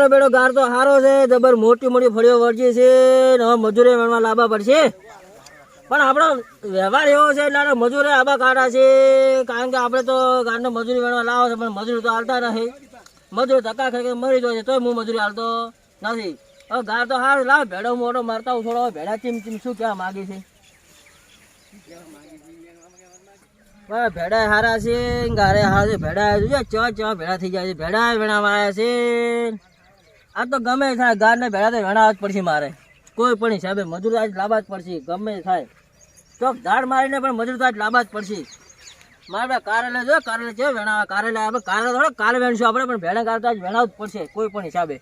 મારો બેડો ગાર તો હારો છે, જબર મોટી મોટી ફળીઓ વળજી છે હવે મજૂરી વેણવા લાવવા પડશે. પણ આપણો વ્યવહાર એવો છે એટલે મજૂરે આબા કાઢા છે, કારણ કે આપણે તો ગારને મજૂરી વેણવા લાવો છે, પણ મજૂરી તો હાલતા નથી. મજૂરી ધક્કા ખાઈ મરી જાય છે, તોય હું મજૂરી હાલતો નથી. હવે ગાર તો હાર, લાવ, ભેડો મોટો મારતા હું થોડો ભેડા ચીમ ચીમ શું કહેવા માગી છે. ભેડા હારા છે ગારે હારા છે, ભેડા ચવા ચવા ભેડા થઈ જાય છે, ભેડા વેણાવા આવ્યા છે. આ તો ગમે થાય ગારને ભેડા તો વેણાવા જ પડશે મારે. કોઈ પણ હિસાબે મજૂર આજ લાવવા જ પડશે, ગમે થાય. તો ઝાડ મારીને પણ મજૂર આજ લાવવા જ પડશે. મારે કારેલા જો કારેલા છે વેણાવા? કારેલા આપણે કારેલા થોડો કાલે વેણશું આપણે, પણ ભેડા કારે તો આજ વેણાવું જ પડશે, કોઈ પણ હિસાબે.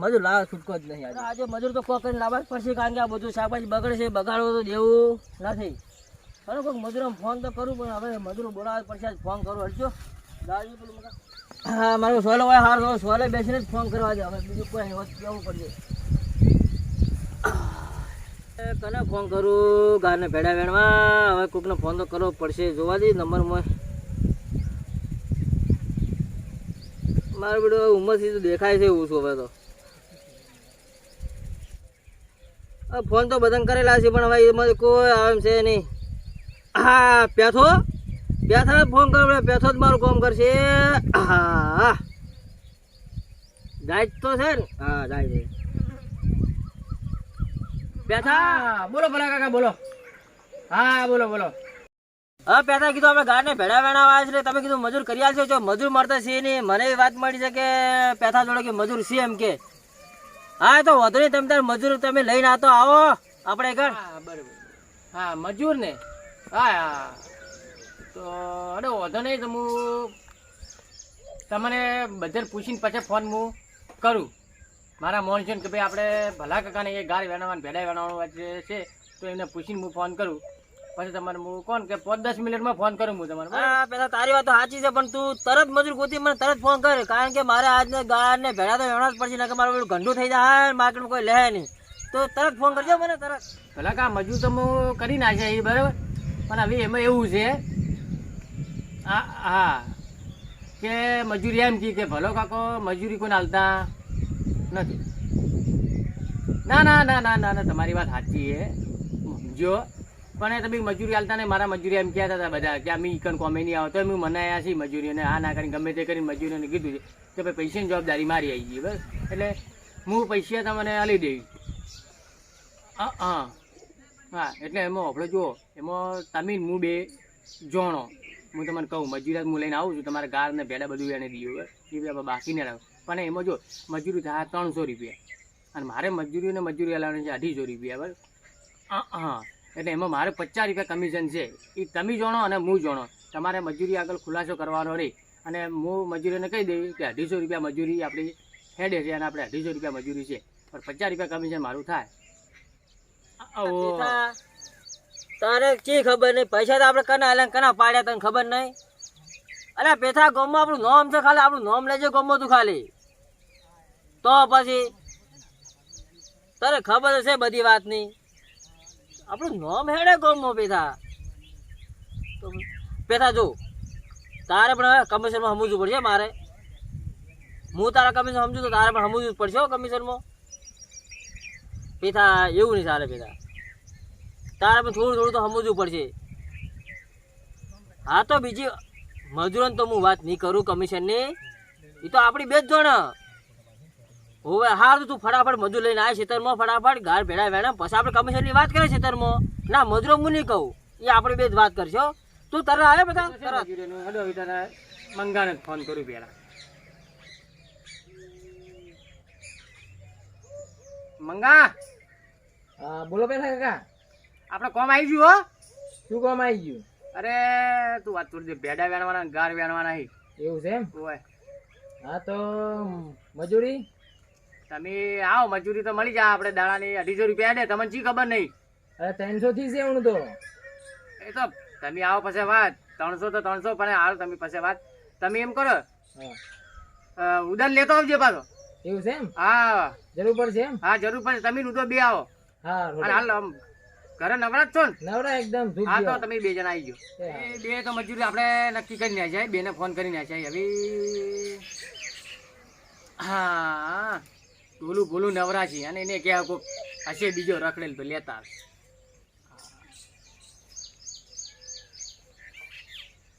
મજૂર લાવવા છૂટકો જ નહીં આજે. મજૂર તો કોઈ કરીને લાવવા જ પડશે, કારણ કે આ બધું શાકભાજી બગડશે, બગાડવું તો દેવું નથી. બરાબર કોઈક મજૂરોને ફોન તો કરું, પણ હવે મજૂરો બોલાવવા પડશે ફોન કરું હટજો દાદી પેલું હા, મારો સોલો હોય, હાર સોલે બેસીને જ ફોન કરવા દે હવે બીજું કોઈ નહીં કેવું પડશે. કને ફોન કરું? ગાને ભેડા વેણવા. હવે કોકને ફોન તો કરવો પડશે. જોવા દે નંબર મોય. મારું બેડું ઉંમરથી તો દેખાય છે એવું હવે તો. ફોન તો બધાને કરેલા છે, પણ હવે એમાં કોઈ આવે છે નહીં. હા પેથો પેથા ફોન કરો પેથો જ મારું કામ કરશે. હા જાય તો છે ને. હા જાય છે. પેથા બોલો ભલા કાકા બોલો. હા બોલો બોલો. હા પેથા કીધું આપણે ગાડને ભેડા વેણા આવ્યા છે તમે કીધું મજૂર કરી આવશો જો મજૂર મળતા છે નહીં. મને એ વાત મળી છે કે પેથા જોડે કે મજૂર છે એમ કે. હા તો વધુ નહીં તમે તાર મજૂર તમે લઈને આતો આવો. આપણે ઘર. હા બરાબર. હા મજૂર ને હા હા. તો અરે વાંધો નહીં તો હું તમને બધાને પૂછીને પછી ફોન હું કરું. મારા મોન છે ને કે ભાઈ આપણે ભલા કાકાને એ ગાર વેણાવાનું ભેડા વેણાવાનું છે તો એમને પૂછીને હું ફોન કરું. પછી તમારે હું કોણ કે પાંચ દસ મિનિટમાં ફોન કરું હું તમારે? હા પેલા તારી વાત સાચી છે પણ તું તરત મજૂર ગોતી મને તરત ફોન કર કારણ કે મારે આજને ગાડને ભેડા તો વેણા જ પડશે નકર મારું પેલું ગંડું થઈ જાય માર્કેટમાં કોઈ લે નહીં. તો તરત ફોન કરજો મને તરત. પેલા કા મજૂર તો હું કરી નાખે એ બરાબર? પણ હવે એમાં એવું છે હા કે મજૂરી એમ કી કે ભલો કાકો, મજૂરી કોને હાલતા નથી. ના ના ના ના ના ના, તમારી વાત સાચી છે. જો, પણ તમે મજૂરી હાલતા ને મારા મજૂરી એમ કહેતા હતા બધા કે અમે ઈકન કોમે નહીં આવતો. એમ મનાયા છીએ મજૂરીઓને, આ ના કરીને ગમે તે કરીને મજૂરીઓને કીધું છે. કે ભાઈ પૈસાની જવાબદારી મારી આવી ગઈ, બસ. એટલે હું પૈસા તમને આલી દેવી હા હા હા, એટલે એમાં આપણે જુઓ. એમાં તમે હું બે, જોણો. હું તમને કહું મજૂરી હું લઈને આવું છું તમારે ગાર ને ભેડા બધું એને દીધું એ બધા બાકી ને રાખો પણ એમાં જો મજૂરી થાય ત્રણસો રૂપિયા. અને મારે મજૂરી ને મજૂરી હલાવવાની છે અઢીસો રૂપિયા બરાબર હા હા. એટલે એમાં મારે પચાસ રૂપિયા કમિશન છે. એ તમે જાણો અને હું જાણો. તમારે મજૂરી આગળ ખુલાસો કરવાનો રહી અને હું મજૂરીને કહી દઈ કે અઢીસો રૂપિયા મજૂરી આપણી હેડે છે અને આપણે અઢીસો રૂપિયા મજૂરી છે. પણ પચાસ રૂપિયા કમિશન મારું થાય. તારે ચી ખબર નહીં? પૈસા તો આપણે કના આલ્યા કના પાડ્યા તને ખબર નહીં? અરે પેથા ગમમાં આપણું નોમ છે ખાલી, આપણું નોમ લેજે ગામમાં તું ખાલી. તો પછી તારે ખબર હશે બધી વાતની. આપણું નોમ હેડે ગામમાં પેથા. પેથા જો, તારે પણ હવે કમિશનમાં સમજવું પડશે મારે. હું તારા કમિશન સમજું તો તારે પણ સમજવું જ પડશે કમિશનમાં. પેથા એવું નહીં ચાલે પેથા. તારે પણ થોડું થોડું તો સમજવું પડશે. હા તો બીજી મજૂરોને તો હું વાત નહીં કરું કમિશનની. એ તો આપણી બે જ જણ. હવે હાર તો તું ફટાફટ મજૂર લઈને આવે ખેતરમાં ફટાફટ ગાર ભેડા વેણા પછી આપણે કમિશનની વાત કરે ખેતરમાં. ના મજૂરો હું નહીં કહું. એ આપણે બે જ વાત કરશો તું તરત આવે બધા? તરત. મંગાને ફોન કરું પહેલા. મંગા! હા બોલો પેલા કાકા. આપણે કોમ આવી ગયું હો? શું કોમ આવી ગયું? અરે તું વાત થોડી ભેડા વેણવાના ગાર વેણવાના હી. એવું છે એમ? ઓય. હા તો મજૂરી? તમે આવો મજૂરી તો મળી જાય. આપણે દાડાની અઢીસો રૂપિયા દે તમને જી ખબર નહીં? અરે ત્રણસો થી છે હું તો. એ તો તમે આવો પછી વાત. ત્રણસો તો ત્રણસો પણ હાલ તમે પછી વાત. તમે એમ કરો. ઉદાન લેતો આવજો પાછો. એવું છે એમ? હા. જરૂર પડશે એમ? હા જરૂર પડશે. તમે નું તો બે આવો. હા હાલ ઘરે નવરા જ છો ને? નવરા એકદમ હા તો તમે બે જણા આવી ગયો. બે તો મજૂરી આપણે નક્કી કરી નાખ્યા બેને ફોન કરીને જાય હવે હા ભૂલું ભૂલું નવરા છે અને એને કે કોક હશે બીજો રખડેલ તો લેતા.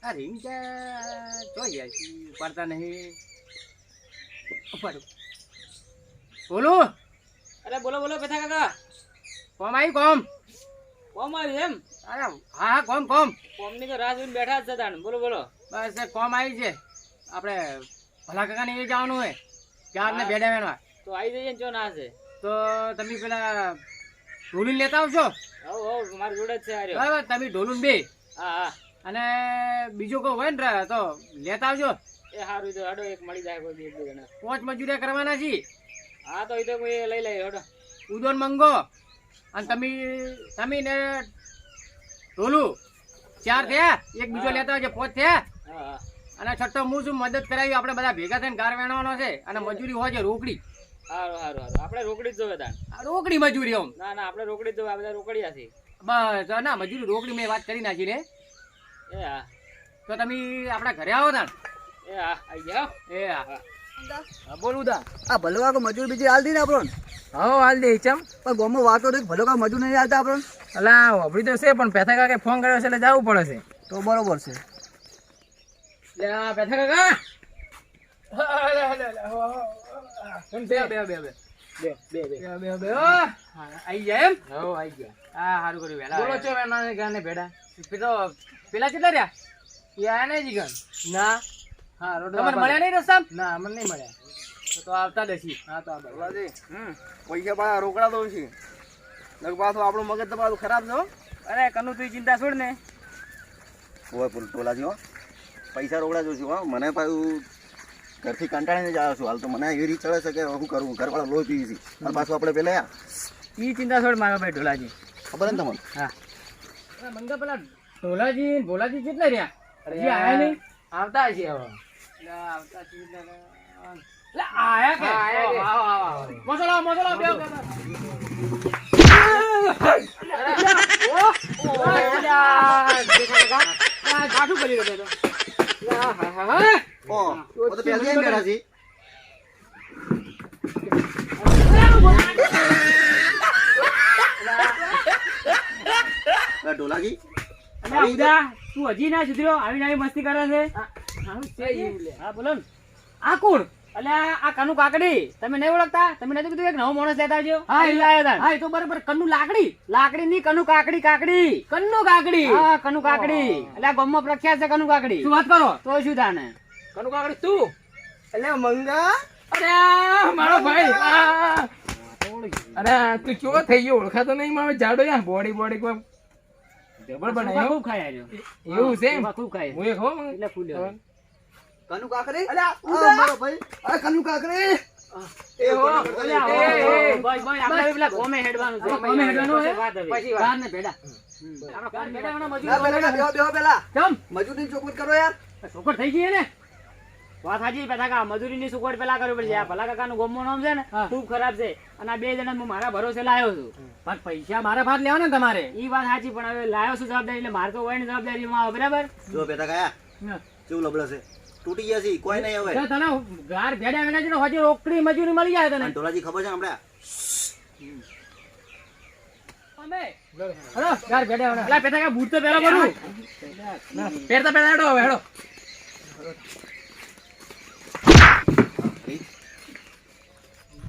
આ નહીં. ઉપાડો. બોલું અરે બોલો બોલો કથા કાકા. કોમ આવી કોમ? કોમ આવ્યું એમ? અરે હા હા કોમ કોમ. કોમની તો રાહ જોઈને બેઠા જ છે ને. બોલો બોલો. બસ કોમ આવી છે. આપણે ભલા કાકાને એ જવાનું હોય. ચાર ને. ભેડા વેણવા તો આવી જઈએ ને ચો ના છે તો તમે પેલા ઢોલું લેતા આવશો? હવ હવ મારી જોડે જ છે આર્યો બરાબર તમે ઢોલું બે. હા હા. અને બીજું કોઈ હોય ને તો લેતા આવજો. એ સારું તો હડો એક મળી જાય કોઈ બે જણા. પાંચ મજૂરિયા કરવાના છે. હા તો એ તો કોઈ લઈ લઈએ હડો. ઉદોન મંગો. અને તમે તમે ને ઢોલું ચાર થયા? એક બીજો. લેતા આવજો પાંચ થયા? અને છઠ્ઠો હું શું મદદ કરાવી આપણે બધા ભેગા થઈને ગાર વેણવાનો છે અને મજૂરી હોય છે રોકડી. સારું સારું સારું આપણે રોકડી જ જોવે તાણ. રોકડી મજૂરી આમ. ના ના આપણે રોકડી જ જોવે આ બધા રોકડિયા છે. બસ ના મજૂરી રોકડી મેં વાત કરી નાખી ને. એ હા. તો તમે આપણા ઘરે આવો તાણ. એ હા આવી ગયા એ હા, બોલું દા આ ભલવા કો મજૂર બીજી હાલ દી ને આપણો. હા હાલ દે ચમ પણ ગામમાં વાતો તો ભલો કા મજૂર નહીં હાલતા આપણો. અલા વાપરી તો છે પણ પેથા કાકે ફોન કર્યો છે એટલે જવું પડે છે. તો બરોબર છે. લે કાકા. બે બે બે બે. બે બે બે. બે બે આઈ જાય એમ? હો આવી ગયા. હા સારું કર્યું વહેલા બોલો છો વેના ગાને ભેડા પેલો પેલા કેટલા રહ્યા? એ જીગન? ના. હા રોડ તમારે મળ્યા નહીં રસ્તામાં ના મને નહીં મળ્યા. તો તો આવતા દસી હા તો. પૈસા પાછા રોકડા દઉં છું લગ પાછું આપણું મગજ તો ખરાબ છે હો. અરે કનુ તું ચિંતા છોડ ને. ઓય પુલ ટોલાજી હો. પૈસા રોકડા જોશું હો. મને પાછું ઘરથી કંટાળીને જ આવ્યો છું. હાલ તો મને એવી રીત ચડે છે કે શું કરવું ઘરવાળા લોહી પીવી છે. અને પાછું આપણે પેલા એ ચિંતા છોડ મારા ભાઈ ઢોલાજી. ખબર ને તમને? હા. મંગા પેલા ઢોલાજી ને ભોલાજી કેટલા રહ્યા? અરે હજી આયા નહીં? આવતા છે હવે. આવતા છે આયા કે? આયા આવો આવો ઢોલાજી. તું હજી ના સુધર્યો? આવીને આવી મસ્તી કરે છે? હા બોલો ને. આ કોણ? એટલે આ કનુ કાકડી. તમે નહીં ઓળખતા? તમે નથી કીધું એક નવો માણસ લેતા આવજો? હા એ લાયા હતા હા એ તો બરાબર કનુ લાકડી. લાકડી ની કનુ કાકડી કાકડી. કનુ કાકડી. હા કનુ કાકડી. એટલે આ ગામમાં પ્રખ્યાત છે કનુ કાકડી. શું વાત કરો? તો શું થાને કનુ કાકડી તું? એટલે મંગા? અરે મારો ભાઈ. અરે તું ચો થઈ ગયો? ઓળખાતો નહીં મારો જાડો યાર. બોડી બોડી કોઈ જબર બનાવ્યો ખૂબ ખાય આજો એવું છે ખૂબ ખાય? હું એક હો એટલે ફૂલ્યો કનુ કાકરી? આ મારો ભાઈ. અરે કનુ કાકરી! એ હો અલે, એ, હો, એ, હો, બસ, બસ, આપણે પેલા ગોમે હેડવાનું છે. ગોમે હેડવાનું છે? પછી વાત. કારને ભેડા. આપણે કારને ભેડાવાળા મજૂર પેલા બેહો બેહો પેલા કેમ? મજૂરની ચોખવટ કરો યાર. સુકડ થઈ ગઈ ને? વાત સાચી પેલા કા મજૂરીની સુકવટ પેલા કરવી પડશે. આ ભલા કાકાનું ગોમો નામ છે ને ખૂબ ખરાબ છે. અને આ બે જણા હું મારા ભરોસે લાવ્યો છું. પણ પૈસા મારા ભાગ લેવા ને તમારે? ઈ વાત સાચી પણ હવે લાવ્યો છું જવાબદારી? એટલે મારે તો હોય ને જવાબદારી માં બરાબર? જો બેટા કયા કેવું લબડો છે? તૂટી ગયા છે કોઈ નહીં હવે. તને ગાર ભેડા છે હજી રોકડી મજૂરી મળી જાય તને. ઢોલાજી ખબર છે હમણાં હલો ગાર ભેડા વેના પેલા કા બૂટ તો પહેલા ભરું. પહેરતા પહેરતા હેડો હવે હેડો.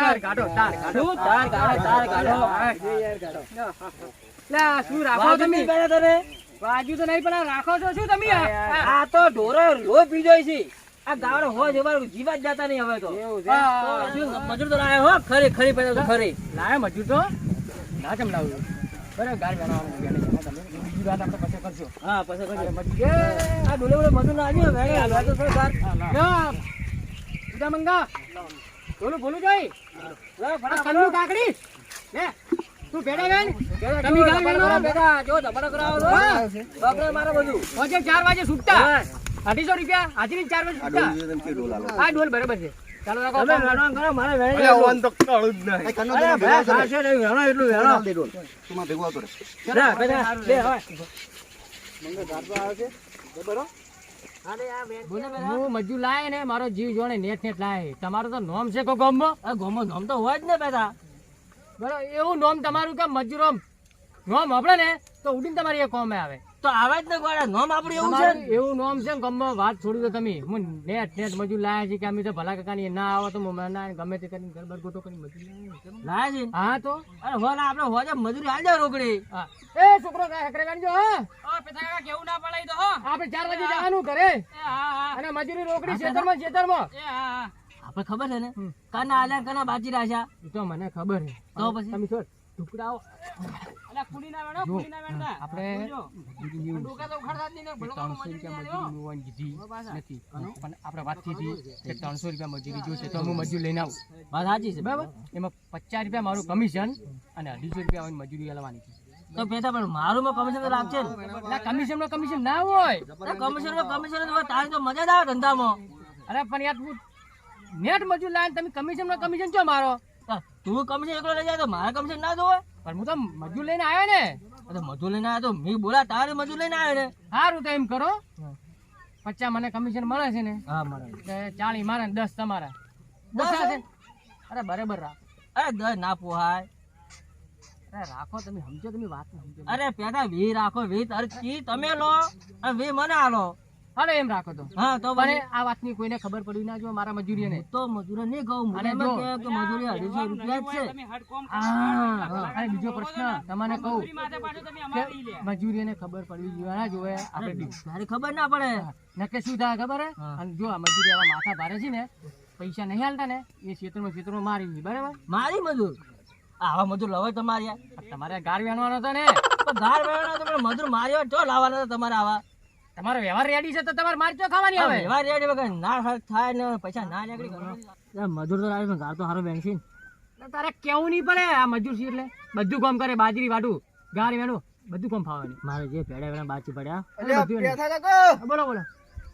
ને તાર કાઢો તાર કાઢો તાર કાઢો તાર કાઢો. તાર કાઢો લે શું રાખો તમે? વાગ્યું તો નહીં પણ રાખો છો શું તમે? આ તો ઢોરો લો પી જાય છે. આ ગાવડો હો જેવા જીવા જ જાતા નહીં હવે તો. મજૂર તો લાયો હો? ખરી ખરી પડે તો ખરી. લાયો મજૂર તો? ના કેમ લાવ્યું? બરાબર ગાર ગાવાનું. બીજી વાત આપણે પછી કરજો હા પછી કરજો. મજૂર. આ ડોલે બોલે મજૂર ના આવ્યો વેણે આવ્યો તો સર લ્યો, ઉદા મંગા. બોલું બોલું જોઈ આ કાકડી? લે તું ભેડા વેણ તમે ગાર વેણો બેટા જો ધબડો કરાવો તો બાપરે મારે બધું. પહોંચે ચાર વાગે છૂટતા. અઢીસો રૂપિયા. હાજરી ચાર વાગે આ છૂટતા. તમે. આ ડોલ બરાબર છે. ચાલો રાખો તમે વેણવાનું કરો. મારે વેણી અલ્યા, ઓન તો કળું જ નહીં. એ કન્નો અરે તમે ભેગો કરો. સાચે વેણો એટલું વેણો. દે ડોલ. તું માં ભેગો આવતો રે બેટા લે હવે. હું મજૂર લાય ને મારો જીવ જોડે નેટ નેટ લાય. તમારું તો નોમ છે કો ગામમાં? આ ગોમો નોમ તો હોય જ ને બેટા. બરાબર એવું નોમ તમારું કે મજૂરો નોમ આપણે ને તો ઉડીને તમારી એ કોમે આવે. તો આવા જ ને ગોળા નોમ આપણું એવું છે એવું નોમ છે ગમે વાત છોડી દો તમે. હું નેટ નેટ મજૂર લાયા છે કે અમે તો ભલા કાકાની ના આવે તો હું ના ગમે તે કરીને ઘર બર કરીને મજૂર લાયા. છે હા તો? અરે હો ના આપણે હોજે મજૂરી હાલ રોકડી. એ છોકરો હકરે કાઢજો હા? કેવું ના તો હો? આપણે ચાર વાગે જવાનું ઘરે. અને મજૂરી રોકડી ખેતરમાં ખેતરમાં આપણે ખબર છે ને? કના આલ્યા કાના બાજી રાખ્યા. એ તો મને ખબર છે. તો પછી? તમે છોડ ટુકડાઓ આપણે ત્રણસો રૂપિયા મજૂરી વાત કે ત્રણસો રૂપિયા જોશે તો હું મજૂરી લઈને આવું. વાત સાચી છે. બરાબર? એમાં પચાસ રૂપિયા મારું કમિશન અને અઢીસો રૂપિયા મજૂરી લેવાની છે. તો પેટા પણ મારું માં કમિશન તો રાખશે ને. એટલે કમિશનમાં કમિશન ના હોય. કમિશનમાં કમિશન તારી તો મજા જ આવે ધંધામાં. અરે પણ યાર તું નેટ મજૂર લાવીને તમે કમિશનમાં કમિશન ચો મારો? તું કમિશન એકલો લઈ જાય તો મારે કમિશન ના જોવે? પણ હું તો મજૂર લઈને આવ્યો ને. તો મજૂર લઈને આવ્યો તો મેં બોલા તારે મજૂર લઈને આવ્યો ને? સારું તો એમ કરો. પચાસ મને કમિશન મળે છે ને. હા મળે. કે મારે ને દસ તમારા. દસ? અરે બરાબર રાખો. અરે દસ ના પોહાય. અરે રાખો તમે સમજો તમે વાત સમજો. અરે પેલા વી રાખો વી તર કી તમે લો. અને વી મને આલો. હાલો એમ રાખો તો. હા તો પણ મને આ વાતની કોઈને ખબર પડી ના જો મારા મજૂરીને તો મજૂરો ને કહું મને એમ કે મજૂરી 250 રૂપિયા છે. હા અને બીજો પ્રશ્ન તમને કહું. મજૂરીને ખબર પડવી જોઈએ ના જોવે આપણે ડી- ખબર ના પડે. નકે શું થાય ખબર હે? અને જો આ મજૂરી આવા માથા ભારે છે ને પૈસા નહીં હાલતા ને એ ક્ષેત્રમાં ક્ષેત્રમાં મારી દે બરાબર? મારી મજૂર? આવા મજૂર લવાય તમારે તમારે ગાર વેણવાનો હતો ને. ગાર વેણવાનો તો મજૂર માર્યો તો લાવવાના તમારે આવા? તમારો વ્યવહાર રેડી છે તો તમારે મારી ચો ખાવાની આવે વ્યવહાર રેડી વગર ના ખર્ચ થાય ને પૈસા ના નીકળી કરો મજૂર તો લાવે ઘર તો સારો બેંક છે તારે કેવું નહીં પડે આ મજૂર છે એટલે. બધું કામ કરે બાજરી વાટું ગાર વેણું બધું કામ ફાવે. મારે જે ભેડા વેણા બાચી પડ્યા. બોલો બોલો.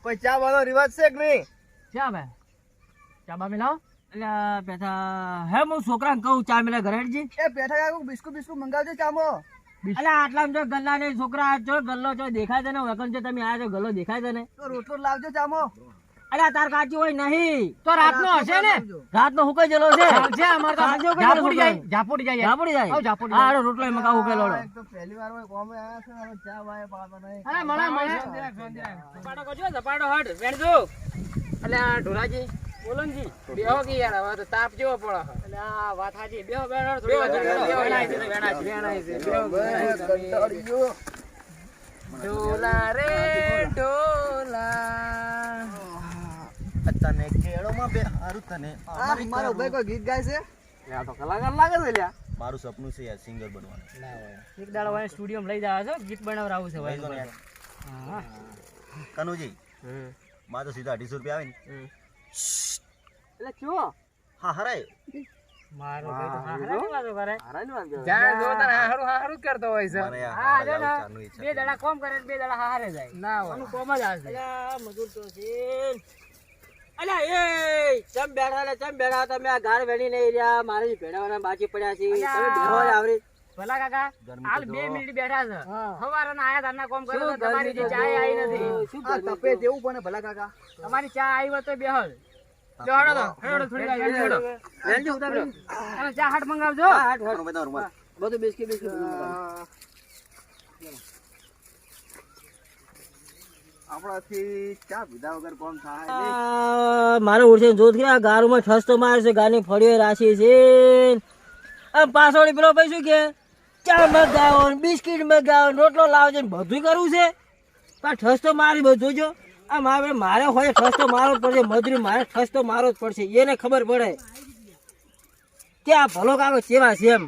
કોઈ ચા વાળો રિવાજ છે કે નહીં? ચા બે ચા બા મિલાવ એટલે પેથા હે હું છોકરાને કહું ચા મેલા ઘરે એ બેઠા કાકુ બિસ્કુટ બિસ્કુટ મંગાવજો ચામો. એટલે આટલા જો ગલ્લા ને છોકરા જો ગલ્લો જો દેખાય છે ને વગન છે તમે આયા છો ગલ્લો દેખાય છે ને. તો રોટલો લાવજો ચામો અરે તાર કાચી હોય નહીં. તો રાતનો હશે ને? રાત નો હુકાઈ ગયેલો છે? છે અમાર તો સાંજે કોઈ ઝાપુડી જાય ઝાપડી જાય. ઝાપડી જાય. આવ ઝાપડી હા રોટલો એમાં કાવું ઉકેલો તો પહેલી વાર હોય કોમે આયા છે હવે ચા વાય પાડો નહીં. અરે મને મને પાડો કરજો ઝપાટો હટ વેણજો. એટલે આ ઢોલાજી. બોલનજી. બેહો કે યાર હવે તો તાપ જેવો પડે એટલે આ વાત બેહો બેહો થોડી વાત વેણાય છે, વેણાય છે, વેણાય છે, બેહો, ઢોલા રે ઢોલા. તને કેળોમાં બે હારું તને મારો ભાઈ કોઈ ગીત ગાય છે. આ તો કલાકાર લાગે છે લ્યા. મારું સપનું છે યાર સિંગર બનવાનું. એક દાડો વાય સ્ટુડિયો લઈ જાવ છો ગીત બનાવરાવું છે ભાઈ. કનુજી. માં તો સીધા અઢીસો રૂપિયા આવે ને. એટલે કયો હા હરાય. મારો ભાઈ તો હારાની વાતો કરે. જ્યાં જો તારે હારું હારું કરતો હોય છે. હા જો ને બે દડા કોમ કરે બે દડા હારે જાય. ના હોય. કોમ જ આવશે. અલ્યા મજૂર તો છે અલ્યા એ ચમ બેઠા ચમ બેઠા તમે આ ગાર વેણી નહીં રહ્યા મારે ભેડાવાના બાકી પડ્યા છે. તમે બેહો આવરી. ભલા કાકા હાલ બે મિનિટ બેઠા છે. સવારના આયા ધારના કોમ કરો તમારી જે ચા આવી નથી. શું તપે દેવું પણ ભલા કાકા. તમારી ચા આવી હોય તો બેહલ ચા હાટ મંગાવજો. બધું મારે ઉડશે જોત કે ગારુમાં ઠસ તો મારે છે ગાની ફળીઓ રાશી છે. આ પાછળ પેલો ભાઈ શું કે? ચા મગાવો ને બિસ્કિટ મગાવો ને રોટલો લાવજો ને બધું કરવું છે. પણ ઠસ તો મારી બધું જો આ મારે મારે હોય ઠસ તો મારો જ પડશે મજૂરી મારે ઠસ તો મારો જ પડશે એને ખબર પડે. કે આ ભલો કાકો કેવા છે એમ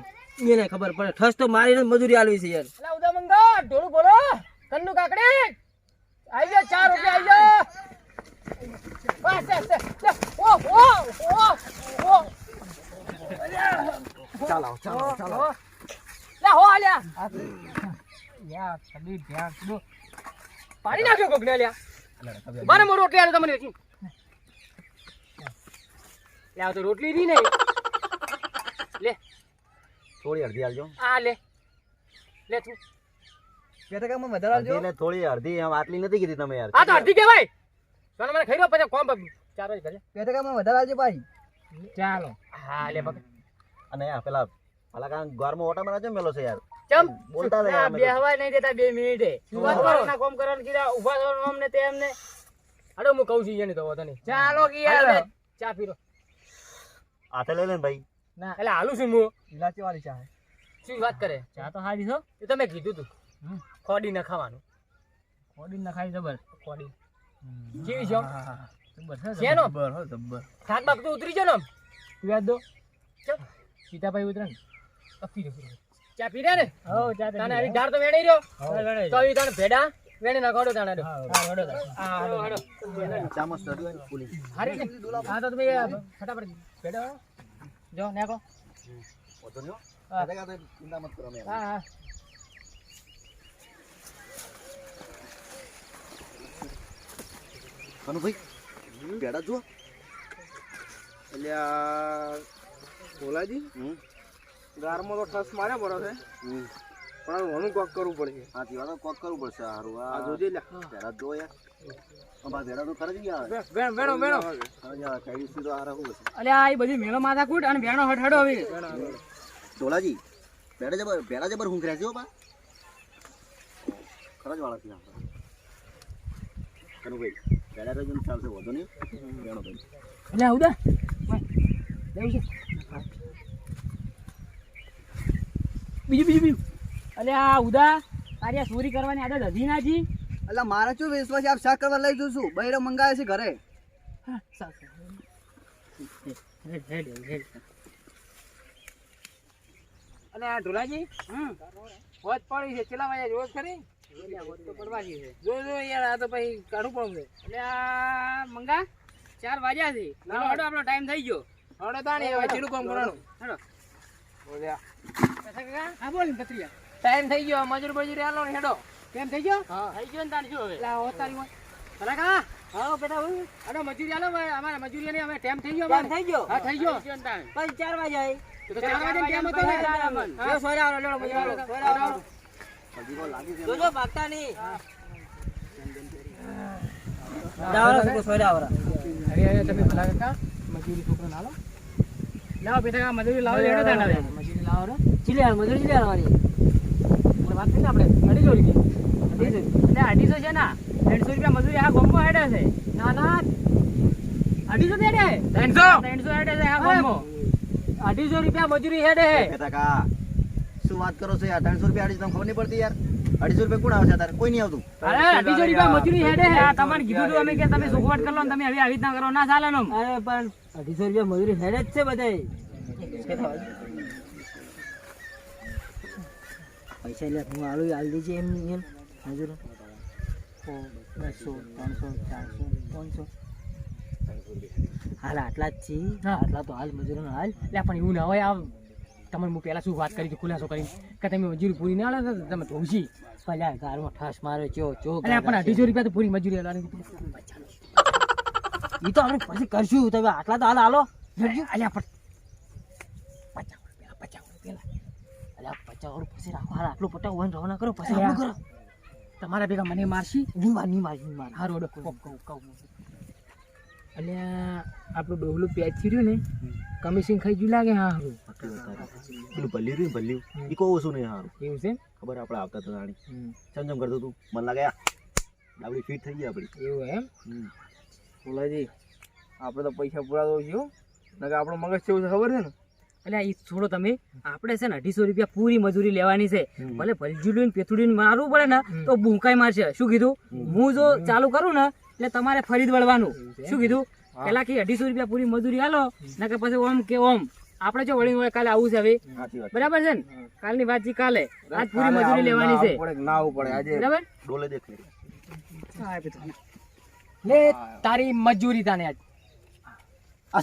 એને ખબર પડે. ઠસ તો મારીને મજૂરી આલવી છે યાર. ઉદા મંગા ઢોલું બોલો. કન્નુ કાકડી આઈ જા ચાર રૂપિયા આઈ જા બસ બસ બસ ઓ ઓ ઓ ઓ ચાલો ચાલો ચાલો. લે હો આલ્યા. ધ્યાન દો પાડી નાખ્યો કોક ને લ્યા બારે મો રોટલી આલો તમને લે આ તો રોટલી રી નહીં લે. થોડી અડધી આલજો. આ લે. લે તું. અડધી એટલે થોડી અડધી આમ આટલી નથી કીધી તમે યાર. આ તો અડધી કહેવાય. સોના મને ખાઈ રહ્યો પછી કોમ ચાર જ કરે ચાલો. હા લે અને આ પેલા પેલા કાં ગોરમાં ઓટા મારા છે મેલો છે યાર. ચમ. બોલતા રહે અમે બે હવા નહીં દેતા બે મિનિટે. વાત કરો? ના કોમ કરવાનું કીધા ઊભા થવાનું અમને તે એમને અડો હું કહું છું એને તો વાંધો નહીં ચાલો કે યાર ચા પીરો. હાથે લઈ લે ભાઈ. ના. એટલે હાલું છું હું. ઇલાચી વાળી ચા. શું વાત કરે? ચા તો હારી છો એ કીધું તું. ખોડી ન ખાવાનું ખોડી ન ખાઈ જબર ખોડી. કેવી છે થાક બાક તો ઉતરી જાવ ને વ્યાજ દો. ચલ સીતાભાઈ ઉતરે ને. અફી દે ચા પી ને? હો ચા તને આવી ધાર તો વેણી રહ્યો? તો આવી તને ભેડા વેણી ના ખોડો તાણે હા વડો હા હાડો હાડો ચામચ સડી હોય હારી હા તો તમે ફટાફટ. ભેડા. જો હા. ચિંતા મત કરો હા હા. કનુભાઈ જુઓ. એટલે આ બોલાજી હમ. ગારમાં તો ઠસ માર્યા બરો છે. પણ ઘણું કોક કરવું પડશે હાથી વાળો કોક કરવું પડશે હારું આ જોજે લે બેડા જો તો તો હું હો તો ચાલશે વધુ નહીં બેણો ભાઈ એટલે ઉદા લેવું છે બીજું બીજું બીજું. અલે આ ઉદા તારી આ ચોરી કરવાની આદત હજી ના જી એટલે મારે શું વિશ્વાસ છે આપ શાક કરવા લઈ જઉં છું? બૈરો મંગાવે છે ઘરે. અને આ ઢોલાજી હમ હોજ પડી છે. ચેલા વાયા રોજ ખરી? જો જો યાર આ તો પછી કાઢવું પડશે એટલે આ મંગા ચાર વાગ્યા છે. આપણો ટાઈમ થઈ ગયો. હડો તાણી હવે ચીલું કામ કરવાનું. બોલ્યા હા બોલ પત્રિયા. ટાઈમ થઈ ગયો મજૂર બજૂરી આલો ને હેડો. કેમ થઈ ગયો? થઈ ગયો ને તાર શું હવે? ભલા કા હા. બેટા હું? અરે મજૂરી આલો ભાઈ. અમારે મજૂરી અમે ટાઈમ થઈ ગયો થઈ ગયો? હા થઈ ગયો. પછી ચાર વાગે આવી તો ચાર વાગે ટાઈમ હતો ને. જો સોરે આવો લેડો મજૂરી આવો, સોરે આવો. જોજો ભાગતા નહીં દાવરા સુકો સોરે આવરા અરે અરે તમે ભલા કાકા મજૂરી છોકરો ના લો લાવો બેટા મજૂરી લાવો લેડો તાણ હવે મજૂરી લાવો રે ચીલી મજૂરી ચીલી હાલવાની વાત થઈ ને આપણે. અઢીસો રૂપિયા. એટલે અઢીસો છે ના. ત્રણસો રૂપિયા મજૂરી આ ગોમો હેડે છે. ના ના. અઢીસો હેડે. ત્રણસો? ત્રણસો હેડે છે આ ગોમો અઢીસો રૂપિયા મજૂરી હેડે કહેતા કા શું વાત કરો છો યાર? ત્રણસો રૂપિયા અઢીસો ખબર નહીં પડતી યાર? અઢીસો રૂપિયા કોણ આવશે તારે? કોઈ નહીં આવતું. અરે અઢીસો રૂપિયા મજૂરી હેડે હે. આ તમારે કીધું અમે કે તમે સુખવટ કરી લો ને તમે હવે આવી રીતના કરો. ના ચાલે ને અરે પણ અઢીસો રૂપિયા મજૂરી હેડે જ છે બધાય. પૈસા લે હું આલુ આલ દીજે એમ એમ. મજૂર બસો ત્રણસો ચારસો પાંચસો હાલ આટલા જ છે આટલા તો હાલ મજૂરો હાલ. એટલે પણ એવું ના હોય આ તમને હું પહેલાં શું વાત કરી હતી ખુલાસો કરીને? કે તમે મજૂરી પૂરી ના લે તમે ધોશી ભલ્યા ગારમાં ઠાસ મારે ચો ચો એટલે પણ અઢીસો રૂપિયા તો પૂરી મજૂરી આલવાની એ તો આપણે પછી કરશું તમે આટલા તો હાલ હાલો. અલ્યા પણ પચાસ રૂપિયા પચાસ રૂપિયા અલ્યા પચાસ પછી રાખો હાલ આટલું પટાવ વન રવાના કરો પછી અલ્યા. કરો. તમારા ભેગા મને મારશી? નહીં માર નહીં માર માર. હારું ઓડો કહું કહું કહું. એટલે આપણું ડોગલું પેચ રહ્યું ને કમિશન ખાઈ ગયું લાગે હા હારું. પેલું ભલ્યું રહ્યું ને ભલ્યું? એ કહો ઓછું નહીં સારું એવું છે ખબર આપણે આવતા હતા જાણી ચમચમ કરતું તું? મને લાગ્યા આપણી ફિટ થઈ ગઈ આપણી. એવું એમ. ભોલાજી આપણે તો પૈસા પૂરા દઉં છું. નકર આપણો મગજ કેવું છે ખબર છે ને? એટલે એ છોડો તમે. આપણે છે ને અઢીસો રૂપિયા પૂરી મજૂરી લેવાની છે. ભલે ભલજુડીને પેથુડીને મારવું પડે ને તો ભૂંકાઈ મારશે. શું કીધું? હું જો ચાલુ કરું ને એટલે તમારે ફરી વળવાનું. શું કીધું? પેલા કે અઢીસો રૂપિયા પૂરી મજૂરી આલો કે પછી ઓમ કે ઓમ. આપણે જો વળી હોય કાલે આવું છે હવે. બરાબર છે ને? કાલની વાત કાલે. આજ પૂરી મજૂરી લેવાની છે. ના આવું પડે. આજે બરાબર? ડોલે દેખ લે. લે તારી મજૂરી તાને આજ. આ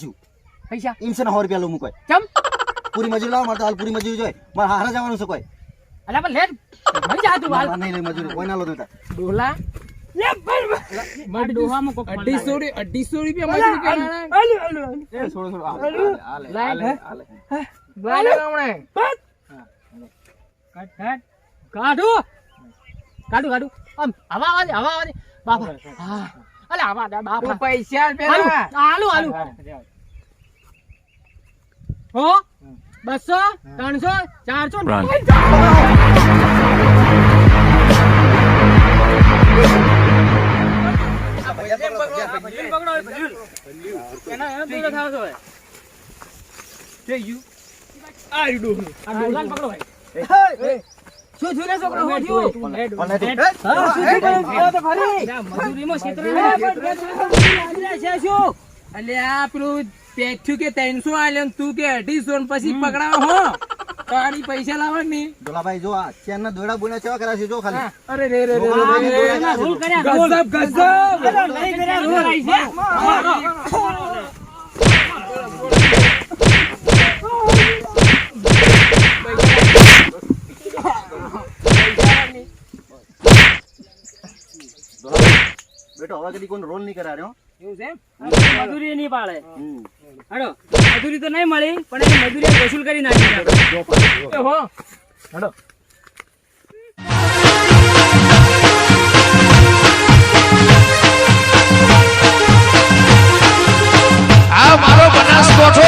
પૈસા? એમ છે ને સો રૂપિયા લો મૂકો ચમ? પૂરી મજૂરી લાવો મારે તો હાલ પૂરી મજૂરી જોઈએ. મારે હારા જવાનું છે કોઈ. અલા પણ લે મરી જા તું હાલ. નહીં મજૂરી. કોઈ ના લો તું ડોલા અઢીસો રૂપિયા મજૂરી કરવાના. એ, છોડો, છોડો. આ, આલે, આલે, આલે, આલે, આલે. આલે હમણાં. કાઢો. કાઢું કાઢું. આમ હવા આવા હવા આવા. દે બાપા હા. અલે હવા દે બાપા. પૈસા આલ પેલા. હાલું હાલું હો? બસો ત્રણસો ચારસો. આ ડોલાને પકડો ભાઈ. શું થયું રે છોકરો? શું થયું? પણ નહીં તો- હા, શું થયું? તો ખરી. મજૂરીમાં છેતરાયા. છે શું? અલ્યા પેલું પેઠ્યું કે ત્રણસો આલ્યો તું કે અઢીસો ને પછી પકડાવો હો તારી પૈસા લાવવાની ડોલાભાઈ જો આ ચેનના દોડા બોલા ચેવા કરા છે જો ખાલી. અરે રે રે રે. દોડા કર્યા, નહીં આવી છે. બેટો હવે કદી કોઈ રોલ નહીં કરાર્યો એવું છે? મજૂરી નહીં પાડે. હાલો મજૂરી તો નહીં મળી પણ એની મજૂરી વસૂલ કરી નાખી. એ હો આ મારો બનાસકોઠો